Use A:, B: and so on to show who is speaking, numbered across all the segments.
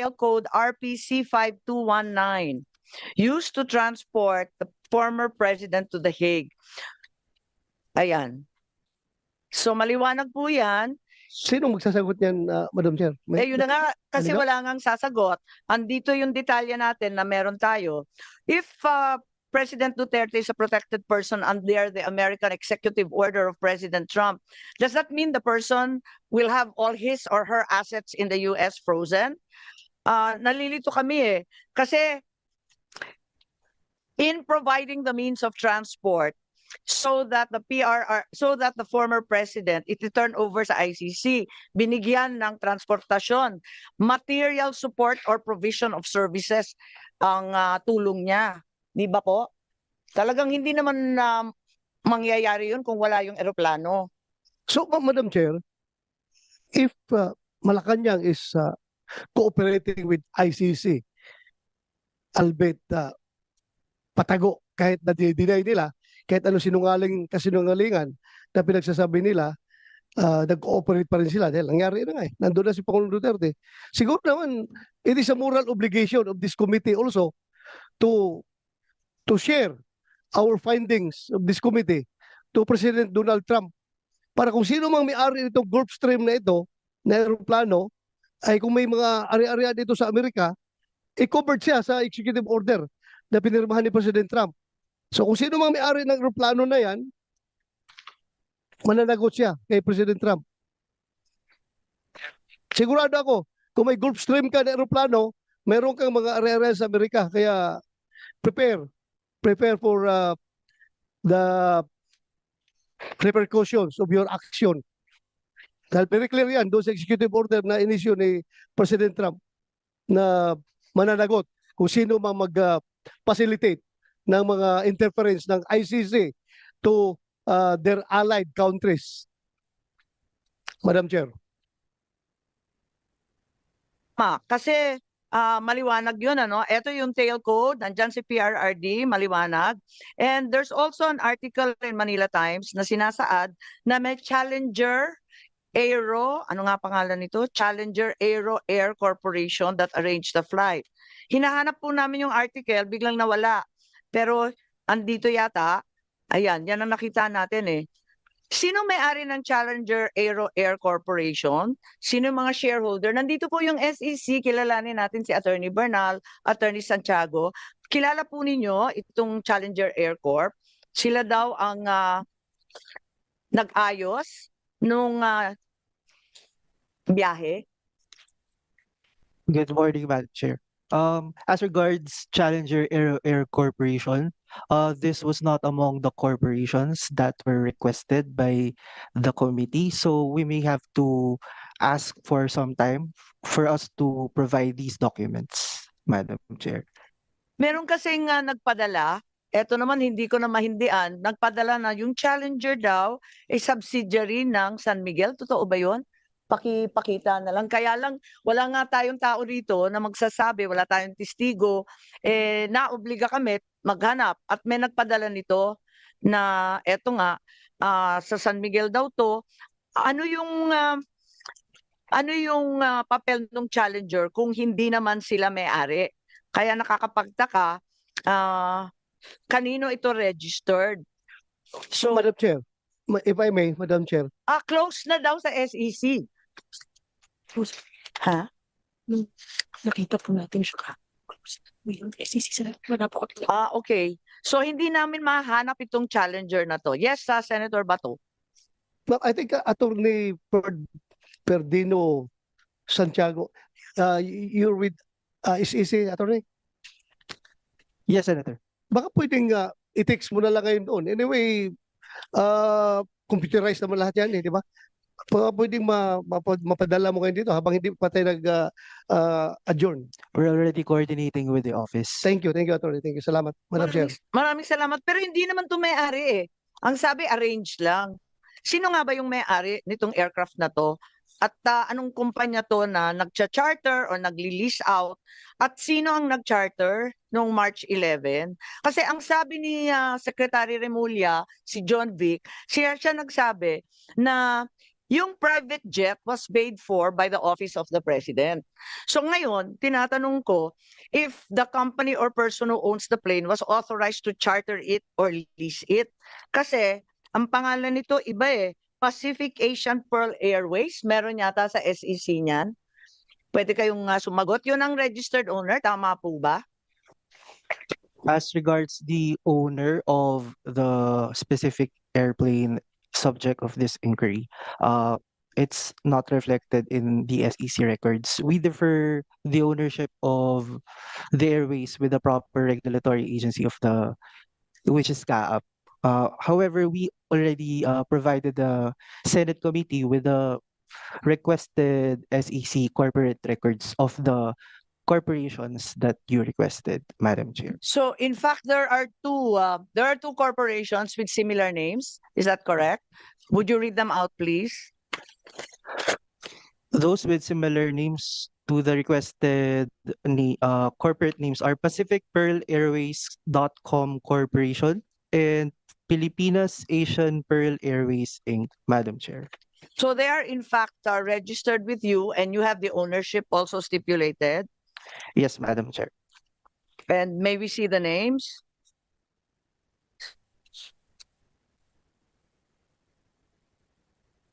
A: Tail Code RPC 5219 used to transport the former president to The Hague. Ayan. So maliwanag po yan.
B: Sino magsasagot niyan, ah, Madam Chair? May-
A: Eh yun na nga, kasi
B: Ano nga?
A: wala ngang sasagot. Andito yung detalye natin na meron tayo. If uh, President Duterte is a protected person under the American Executive Order of President Trump, does that mean the person will have all his or her assets in the US frozen? Uh, nalilito kami eh. Kasi in providing the means of transport so that the PRR, so that the former president, it turn over sa ICC, binigyan ng transportasyon, material support or provision of services ang ah, tulong niya. Di ba po? Talagang hindi naman na mangyayari yun kung wala yung eroplano.
B: So, Ma- Madam Chair, if uh, Malacanang is uh, cooperating with ICC, albeit uh, patago, kahit na deny nila, kahit ano sinungaling kasinungalingan na pinagsasabi nila, uh, nag-cooperate pa rin sila dahil nangyari na nga eh. Nandun na si Pangulong Duterte. Siguro naman, it is a moral obligation of this committee also to to share our findings of this committee to President Donald Trump para kung sino mang may-ari nitong Gulfstream na ito, na aeroplano, ay kung may mga ari-arian dito sa Amerika, i-covered siya sa executive order na pinirmahan ni President Trump. So kung sino mang may-ari ng aeroplano na yan, mananagot siya kay President Trump. Sigurado ako, kung may Gulfstream ka na aeroplano, meron kang mga ari-arian sa Amerika. Kaya prepare. Prepare for uh, the repercussions of your action. Dahil very yan doon sa executive order na inisyo ni President Trump na mananagot kung sino mang mag-facilitate ng mga interference ng ICC to uh, their allied countries. Madam Chair.
A: Ma, kasi ah, maliwanag yun, ano? Ito yung tail code, nandyan si PRRD, maliwanag. And there's also an article in Manila Times na sinasaad na may Challenger Aero, ano nga pangalan nito? Challenger Aero Air Corporation that arranged the flight. Hinahanap po namin yung article, biglang nawala. Pero andito yata, ayan, yan ang nakita natin eh. Sino may-ari ng Challenger Aero Air Corporation? Sino mga shareholder? Nandito po yung SEC, kilalanin natin si Attorney Bernal, Attorney Santiago. Kilala po ninyo itong Challenger Air Corp. Sila daw ang ah, nag-ayos nung ah, biyahe.
C: Good morning, Madam Chair. Um, as regards Challenger Air, Air Corporation, uh, this was not among the corporations that were requested by the committee, so we may have to ask for some time for us to provide these documents, Madam Chair.
A: Meron kasing ah, nagpadala, eto naman hindi ko na mahindian, nagpadala na yung Challenger daw ay subsidiary ng San Miguel. Totoo ba yun? Pakipakita na lang. Kaya lang, wala nga tayong tao rito na magsasabi, wala tayong testigo. Eh, naobliga kami maghanap. At may nagpadala nito na eto nga, ah, sa San Miguel daw to. Ano yung ah, ano yung ah, papel ng Challenger kung hindi naman sila may-ari? Kaya nakakapagtaka, ah, kanino ito registered? So,
B: Madam Chair, ma- if I may, Madam Chair,
A: ah, close na daw sa SEC. Ha?
D: nakita po natin siya ka. Yung SEC sa wala po.
A: Ah, okay. So, hindi namin mahanap itong Challenger na to. Yes, sa Senator Bato.
B: Well, I think uh, Attorney Per Perdino Santiago, uh, y- you're with uh, SEC, Attorney?
C: Yes, Senator.
B: Baka pwedeng uh, i-text mo na lang ngayon doon. Anyway, uh, computerized naman lahat yan, eh, di ba? Baka pwedeng ma, mapa- mapadala mo ngayon dito habang hindi pa tayo nag-adjourn.
C: We're already coordinating with the office.
B: thank you, thank you, Attorney. Thank you. Salamat, Madam Chair.
A: Maraming, maraming salamat. Pero hindi naman to may-ari eh. Ang sabi, arrange lang. Sino nga ba yung may-ari nitong aircraft na to? At ah, anong kumpanya to na nagcha-charter or nagli-lease out? At sino ang nag-charter noong March 11? Kasi ang sabi ni ah, Secretary Remulla, si John Vic, siya siya nagsabi na yung private jet was paid for by the office of the president. So ngayon, tinatanong ko, if the company or person who owns the plane was authorized to charter it or lease it. Kasi ang pangalan nito iba eh, Pacific Asian Pearl Airways, meron yata sa SEC niyan. Pwede kayong uh, sumagot. Yun ang registered owner, tama po ba?
C: As regards the owner of the specific airplane subject of this inquiry, uh, it's not reflected in the SEC records. We defer the ownership of the airways with the proper regulatory agency of the, which is CAAP. Uh, however, we already uh, provided the Senate committee with the requested SEC corporate records of the corporations that you requested, Madam Chair.
A: So in fact, there are two, uh, there are two corporations with similar names. Is that correct? Would you read them out, please?
C: Those with similar names to the requested uh, corporate names are Pacific Pearl Airways.com Corporation and Pilipinas Asian Pearl Airways Inc., Madam Chair.
A: So they are in fact uh, registered with you and you have the ownership also stipulated.
C: Yes, Madam Chair.
A: And may we see the names?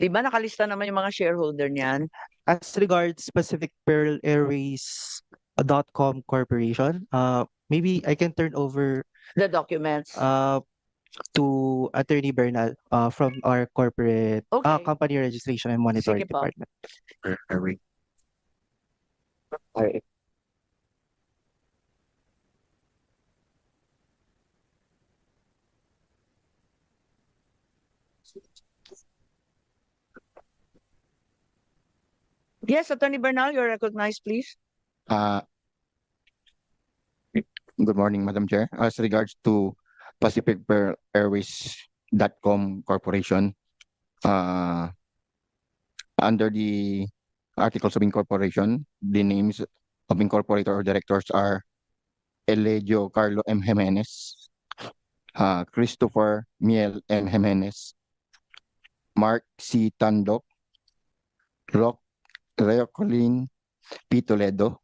A: Diba nakalista naman yung mga shareholder niyan?
C: As regards Pacific Pearl Airways.com Corporation, uh, maybe I can turn over
A: The documents.
C: uh, to Attorney Bernal uh, from our corporate uh,
A: Okay.
C: company registration and monitoring
A: Sige po.
C: department.
A: Yes, Attorney Bernal, you're recognized, please.
E: Uh, Good morning, Madam Chair. As regards to Pacific Airways.com Corporation, uh, under the Articles of Incorporation, the names of incorporator or directors are Elegio Carlo M. Jimenez, uh, Christopher Miel M. Jimenez, Mark C. Tandok, Rock Reocolin P. Toledo,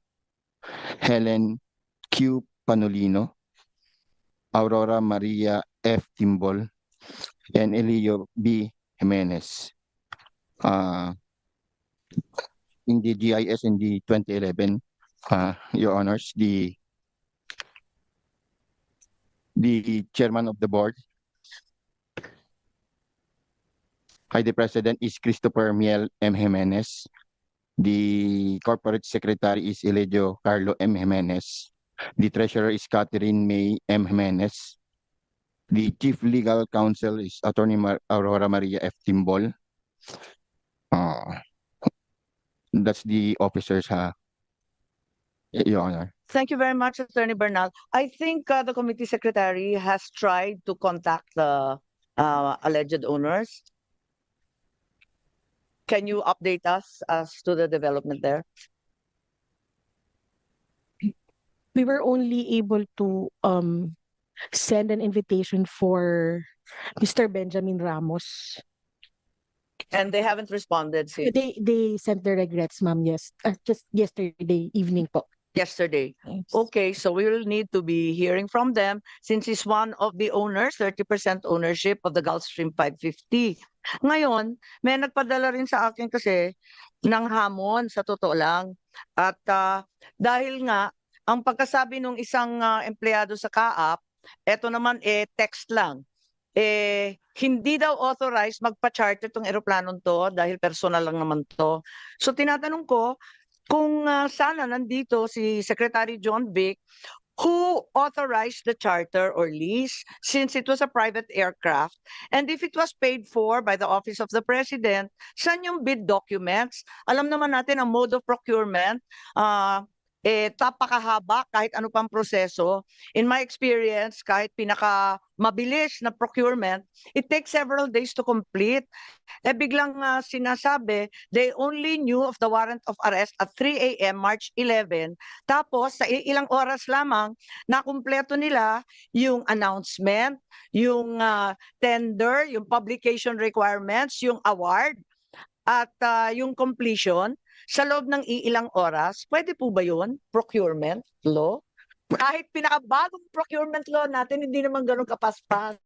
E: Helen Q. Panolino, Aurora Maria F. Timbol, and Elio B. Jimenez. Uh, in the GIS in the 2011, uh, Your Honors, the the chairman of the board, hi, the president is Christopher Miel M. Jimenez. The corporate secretary is Elegio Carlo M. Jimenez. The treasurer is Catherine May M. Jimenez. The chief legal counsel is Attorney Mar- Aurora Maria F. Timbol. Uh, that's the officers, ha, Your Honor.
A: Thank you very much, Attorney Bernal. I think uh, the committee secretary has tried to contact the uh, alleged owners. Can you update us as to the development there?
D: We were only able to um send an invitation for Mr. Benjamin Ramos.
A: And they haven't responded since
D: They they sent their regrets, ma'am, yes. Uh, just yesterday evening po.
A: yesterday.
D: Yes.
A: Okay, so we will need to be hearing from them since he's one of the owners, 30% ownership of the Gulfstream 550. Ngayon, may nagpadala rin sa akin kasi ng hamon sa totoo lang. At ah, dahil nga, ang pagkasabi ng isang ah, empleyado sa kaap, eto naman eh text lang. Eh, hindi daw authorized magpa-charter tong eroplanong to dahil personal lang naman to. So tinatanong ko, kung ah, sana nandito si Secretary John Vic, who authorized the charter or lease since it was a private aircraft? And if it was paid for by the Office of the President, saan yung bid documents? Alam naman natin ang mode of procurement, ah, eh, tapakahaba kahit ano pang proseso. In my experience, kahit pinaka mabilis na procurement, it takes several days to complete. Eh biglang ah, sinasabi, they only knew of the warrant of arrest at 3 a.m. March 11. Tapos sa ilang oras lamang, nakumpleto nila yung announcement, yung ah, tender, yung publication requirements, yung award. at ah, yung completion sa loob ng iilang oras, pwede po ba yun? Procurement law? Kahit pinakabagong procurement law natin, hindi naman ganun kapaspas.